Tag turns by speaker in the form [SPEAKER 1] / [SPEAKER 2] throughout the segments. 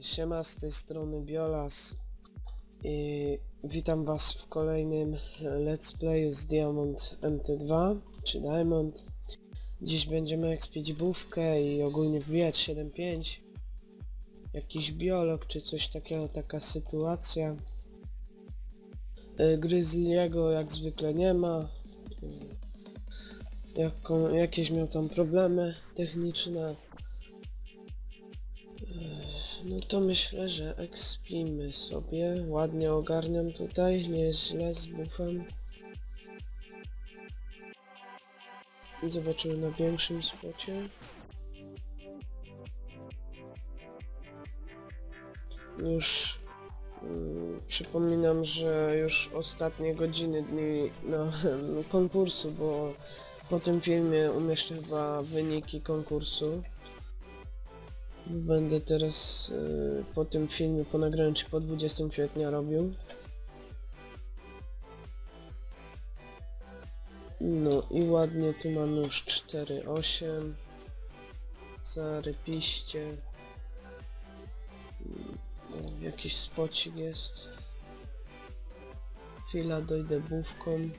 [SPEAKER 1] Siema, z tej strony Biolas i witam was w kolejnym let's playu z Diamond MT2, czy Diamond. Dziś będziemy ekspić bówkę i ogólnie wbijać 7.5. Jakiś biolog czy coś takiego, taka sytuacja. Y, Grizzly'ego jak zwykle nie ma. Y, Jaką, jakieś miał tam problemy techniczne. No to myślę, że ekspimy sobie. Ładnie ogarniam tutaj, nie jest źle z buffem. Zobaczymy na większym spocie. Już przypominam, że już ostatnie godziny dni no, konkursu, bo po tym filmie umieszczę chyba wyniki konkursu. Będę teraz y, po tym filmie, po nagraniu czy po 20 kwietnia robił. No i ładnie tu mamy już 4.8 Zarypiście Mm, Jakiś spocik jest. Chwila dojdę bówką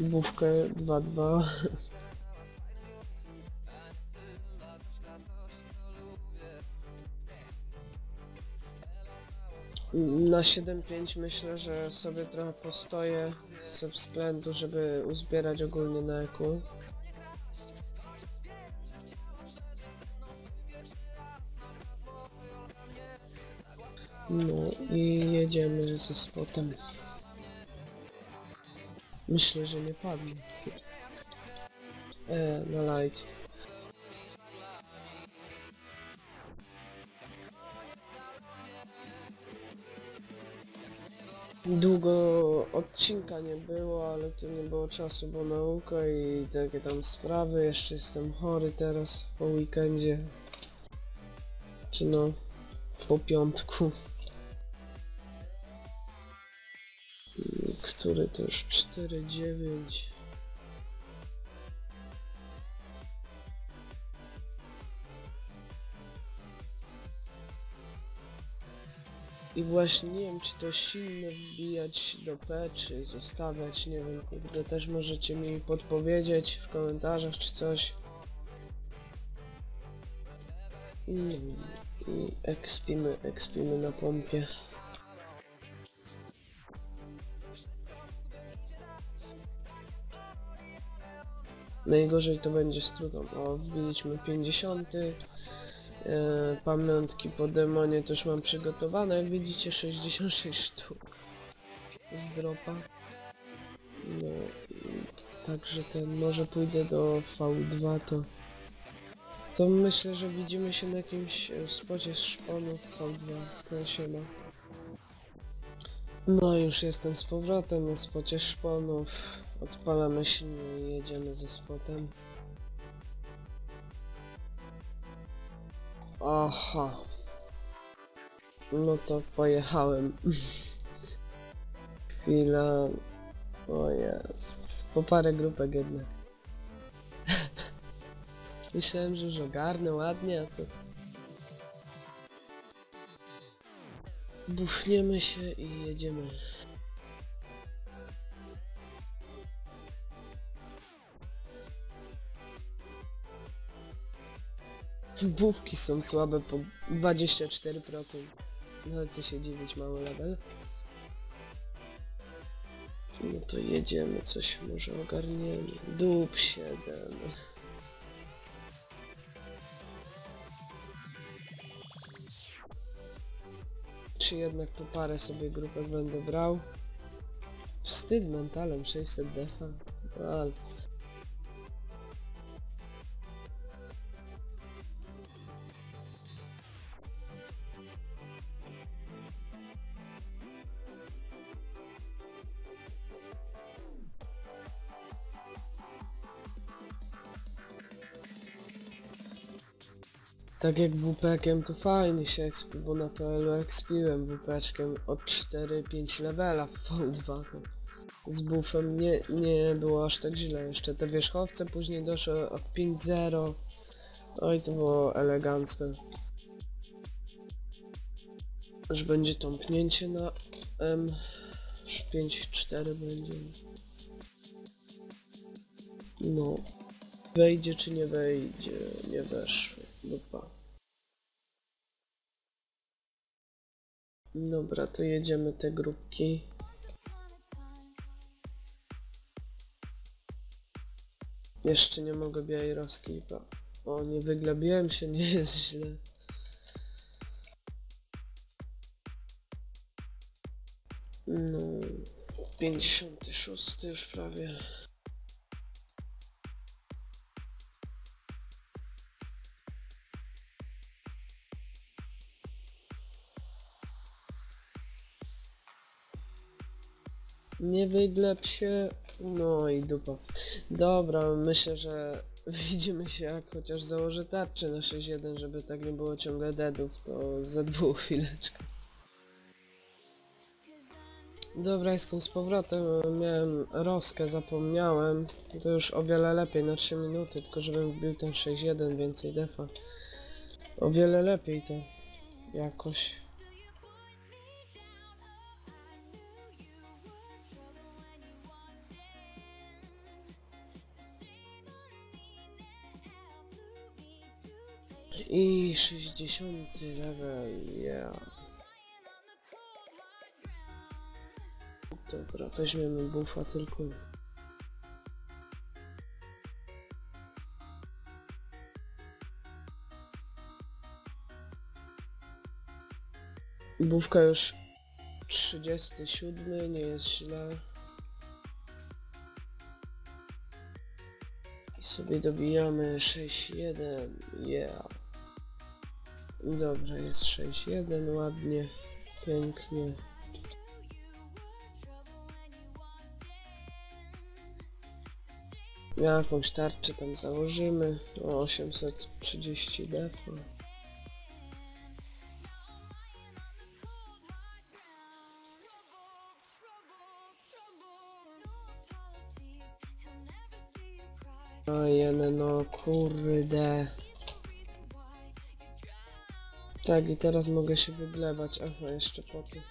[SPEAKER 1] Bówkę 2.2 Na 7.5 myślę, że sobie trochę postoję ze względu, żeby uzbierać ogólnie na eku. No i jedziemy ze spotem. Myślę, że nie padnie. E, na light. Długo odcinka nie było, ale to nie było czasu, bo nauka i takie tam sprawy. Jeszcze jestem chory teraz po weekendzie. Czy no, po piątku. Który to już 4-9. I właśnie nie wiem czy to silne wbijać do P, czy zostawiać, nie wiem, kurde, też możecie mi podpowiedzieć w komentarzach czy coś. I, i ekspimy, ekspimy na pompie. Najgorzej to będzie z trudą. O, wbiliśmy 50. E, pamiątki po demonie też mam przygotowane, jak widzicie 66 sztuk z dropa. No, także ten, może pójdę do V2 to... To myślę, że widzimy się na jakimś e, spocie z szponów V2, to się ma. No już jestem z powrotem na spocie szponów. Odpalamy silnie i jedziemy ze spotem. Aha. No to pojechałem. Chwila. O jest. Po parę grupek jednak. Myślałem, że już ogarnę ładnie, a to... Buchniemy się i jedziemy. Bówki są słabe po 24%. No co się dziwić, mały level. No to jedziemy, coś może ogarniemy. Dup 7. Czy jednak po parę sobie grupek będę brał? Wstyd mentalem 600 defa. No, ale... Tak jak WP-kiem to fajnie się expi, bo na PL-u expiłem WP-czkiem od 4-5 levela w V2. to z buffem nie, nie było aż tak źle. Jeszcze te wierzchowce później doszły od 5-0. Oj, to było elegancko. Już będzie tąpnięcie na M. Już 5-4 będzie. No. Wejdzie czy nie wejdzie? Nie weszło. Dupa. Dobra, to jedziemy te grupki. Jeszcze nie mogę białej roski. bo- O, nie wyglebiłem się, nie jest źle. No, 56 już prawie. Nie wygleb się. No i dupa. Dobra, myślę, że widzimy się jak chociaż założę tarczę na 6.1, żeby tak nie było ciągle deadów, to za dwóch chwileczkę. Dobra, jestem z powrotem, miałem roskę, zapomniałem. To już o wiele lepiej na 3 minuty, tylko żebym wbił ten 6.1, więcej defa. O wiele lepiej to jakoś. I 60 level, yeah. Dobra, weźmiemy buffa tylko. Bufka już 37, nie jest źle. I sobie dobijamy 6-1, yeah. Dobrze, jest 6-1, ładnie, pięknie. Jakąś tarczę tam założymy, o 830 defa. Ojene no kurde. Tak i teraz mogę się wyglewać, aha jeszcze po tym.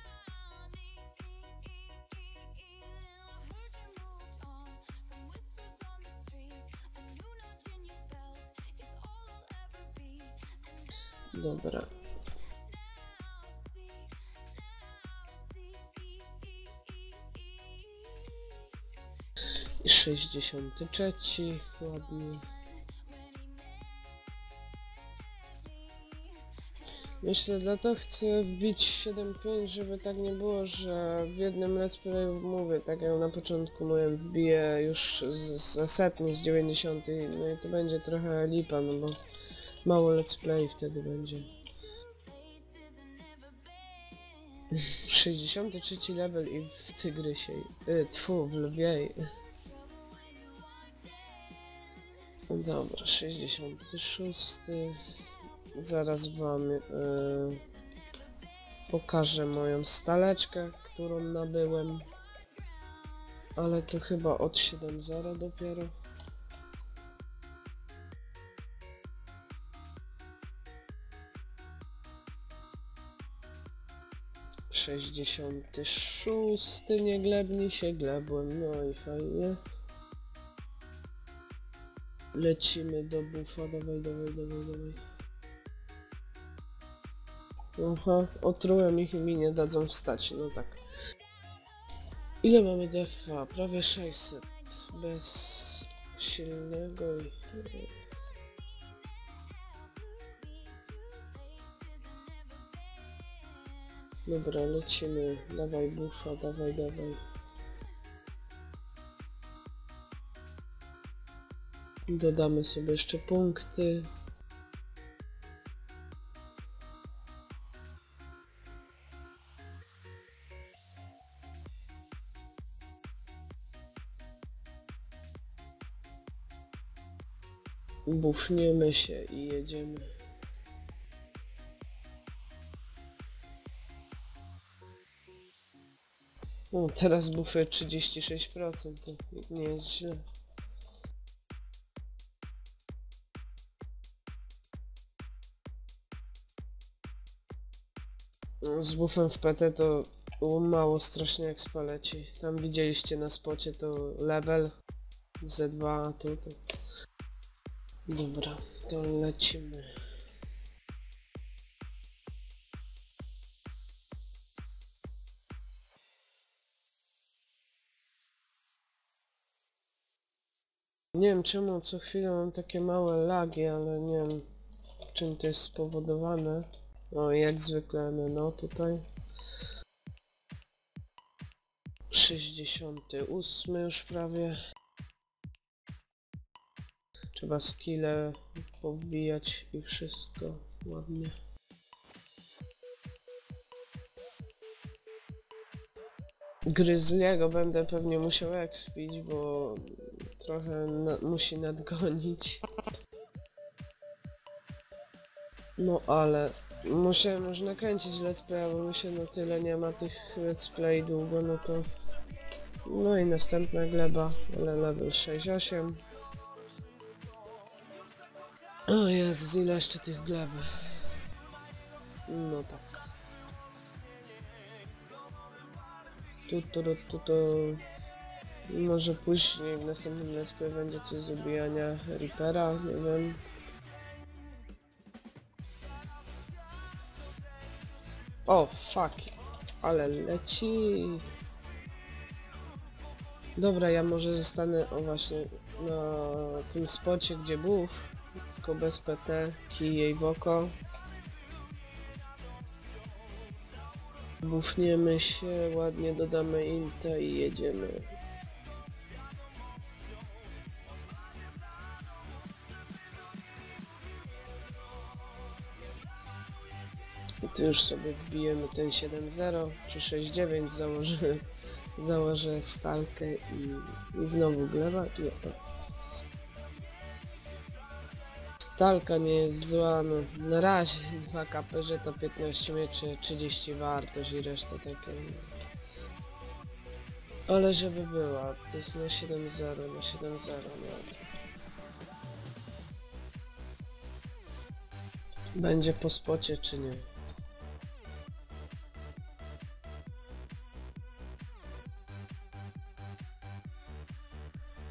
[SPEAKER 1] Dobra. I 63, ładnie. Myślę, dlatego chcę wbić 7.5, żeby tak nie było, że w jednym let's playu mówię, tak jak na początku mówiłem, wbiję już z- ze setny, z 90, no i to będzie trochę lipa, no bo mało let's play wtedy będzie. 63 level i w Tygrysie, y, tfu, w Lwiej. No Dobra, 66. Zaraz wam y, pokażę moją staleczkę, którą nabyłem. Ale to chyba od 7.0 dopiero. Sześćdziesiąty szósty, nie glebni się glebłem, no i fajnie. Lecimy do bufa, dawaj, dawaj, dawaj, dawaj. Aha, otrułem ich i mi nie dadzą wstać, no tak. Ile mamy defa? Prawie 600. Bez silnego i... Dobra, lecimy. Dawaj bufa, dawaj, dawaj. Dodamy sobie jeszcze punkty. Bufniemy się i jedziemy. No, teraz bufy 36%, to nie jest źle. No, Z buffem w PT to mało strasznie jak spaleci. Tam widzieliście na spocie to level Z2, a tu to... Dobra, to lecimy. Nie wiem czemu co chwilę mam takie małe lagi, ale nie wiem czym to jest spowodowane. O, jak zwykle no tutaj. 68 już prawie. Trzeba skille powbijać i wszystko ładnie. Gryzliego będę pewnie musiał expić, bo trochę na musi nadgonić. No ale musiałem już nakręcić let's play, bo mi się no tyle nie ma tych let's play długo, no to... No i następna gleba, ale level 6-8. O Jezus, ile jeszcze tych gleby. No tak. Tu, tu, tu, tu, tu. Może później w następnym let's będzie coś z ubijania Reapera, nie wiem. O, fuck. Ale leci. Dobra, ja może zostanę, o właśnie, na tym spocie, gdzie buff, tylko bez PT, kij jej w oko. Buffniemy się, ładnie dodamy inta i jedziemy. I tu już sobie wbijemy ten 7.0 czy 6.9 założę, założę stalkę i, i znowu gleba i oto. Stalka nie jest zła, no na razie 2 KP, że to 15 mieczy, 30 wartość i reszta takie. Ale żeby była, to jest na 7.0, na 7.0 no. Będzie po spocie czy nie?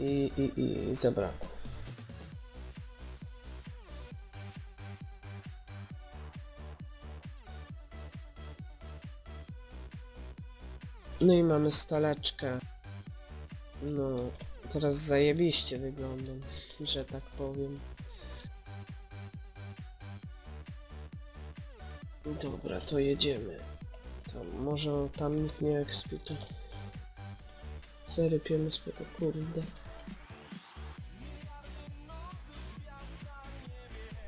[SPEAKER 1] I, i, i zabrakło. No i mamy staleczkę. No, teraz zajebiście wyglądam, że tak powiem. Dobra, to jedziemy. To może tam nikt nie ekspituje. Zarypiemy spoko, kurde.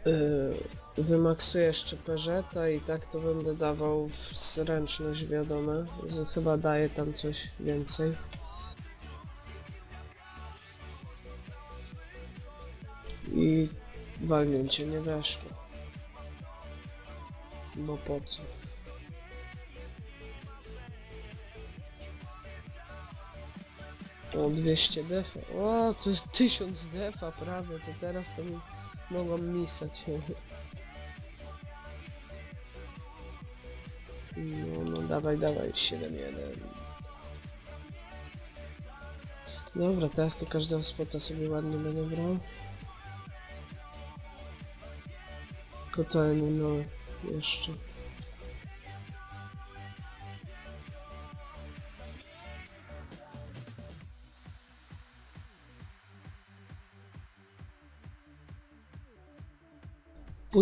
[SPEAKER 1] Yy, wymaksuję jeszcze peżeta i tak to będę dawał w zręczność wiadome. Chyba daje tam coś więcej. I walnięcie nie weszło. Bo po co? O, 200 defa. O, to jest 1000 defa prawie, to teraz to mi mogą misać. dawaj, dawaj, 7-1. Dobra, teraz to każdego spota sobie ładnie będę brał. Tylko ten, no, jeszcze.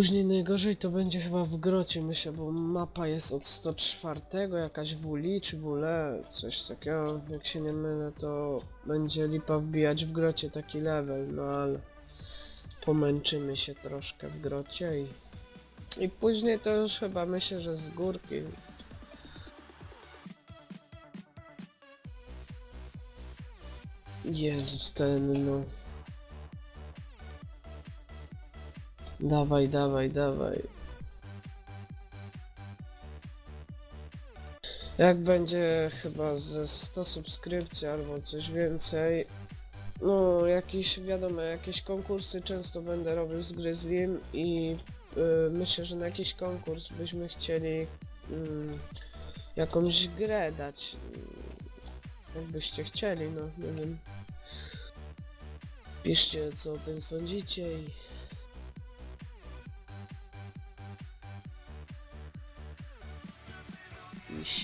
[SPEAKER 1] Później najgorzej to będzie chyba w grocie myślę, bo mapa jest od 104, jakaś WLI czy WLE, coś takiego, jak się nie mylę to będzie lipa wbijać w grocie taki level, no ale pomęczymy się troszkę w grocie i, i później to już chyba myślę, że z górki. Jezus ten no. Dawaj, dawaj, dawaj. Jak będzie chyba ze 100 subskrypcji albo coś więcej, no jakieś, wiadomo, jakieś konkursy często będę robił z Grizzlym i y, myślę, że na jakiś konkurs byśmy chcieli mm, jakąś grę dać. Jakbyście chcieli, no nie wiem. Piszcie co o tym sądzicie i...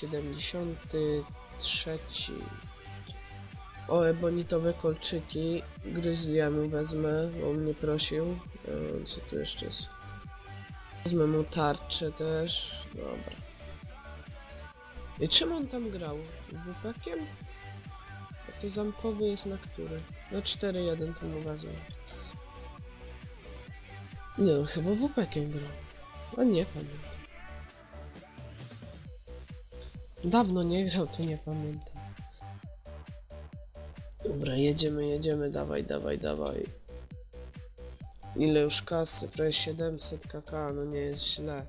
[SPEAKER 1] 73. O, ebonitowe kolczyki. Gryzliamu wezmę, bo mnie prosił. E, Co tu jeszcze jest? Wezmę mu tarczę też. Dobra. I czym on tam grał? WP-kiem? A to zamkowy jest na który? Na 4-1 to mu wezmę. Nie no, chyba WP-kiem grał. A nie pamiętam. Dawno nie grał, to nie pamiętam. Dobra, jedziemy, jedziemy, dawaj, dawaj, dawaj. Ile już kasy? Prawie 700 kk, no nie jest źle.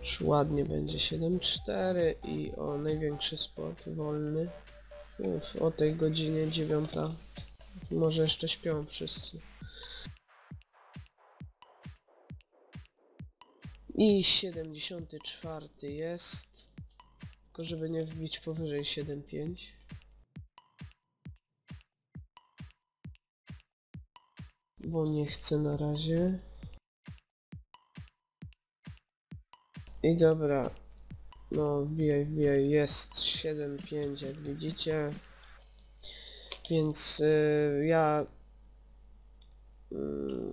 [SPEAKER 1] Już ładnie będzie 7.4 i o największy sport wolny. Uf, o tej godzinie 9. Może jeszcze śpią wszyscy. I 74 jest. Tylko żeby nie wbić powyżej 7.5. Bo nie chcę na razie. I dobra. No wbijaj, wbijaj. Jest 7.5 jak widzicie. Więc y, ja... mm,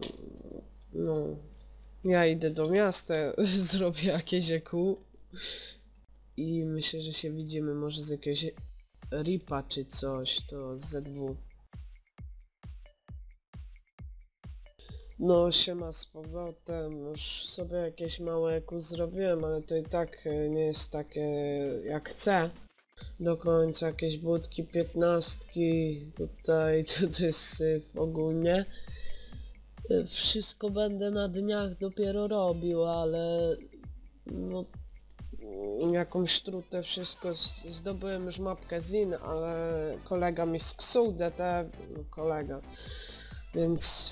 [SPEAKER 1] no... Ja idę do miasta, zrobię jakieś EQ i myślę, że się widzimy może z jakiegoś ripa czy coś, to ZW. No siema z powrotem, już sobie jakieś małe EQ zrobiłem, ale to i tak e, nie jest takie jak chcę. Do końca jakieś budki, piętnastki, tutaj to, to jest syf ogólnie. Y, Wszystko będę na dniach dopiero robił, ale no jakąś trutę wszystko zdobyłem już mapkę ZIN, ale kolega mi sksuł DT, no kolega, więc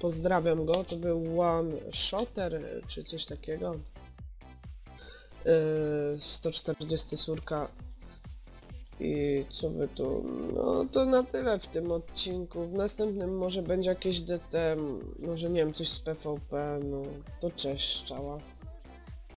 [SPEAKER 1] pozdrawiam go, to był one shotter czy coś takiego. Yy, 140 surka i co by tu... No to na tyle w tym odcinku. W następnym może będzie jakieś DTM, może nie wiem, coś z PvP, no to cześć, czała.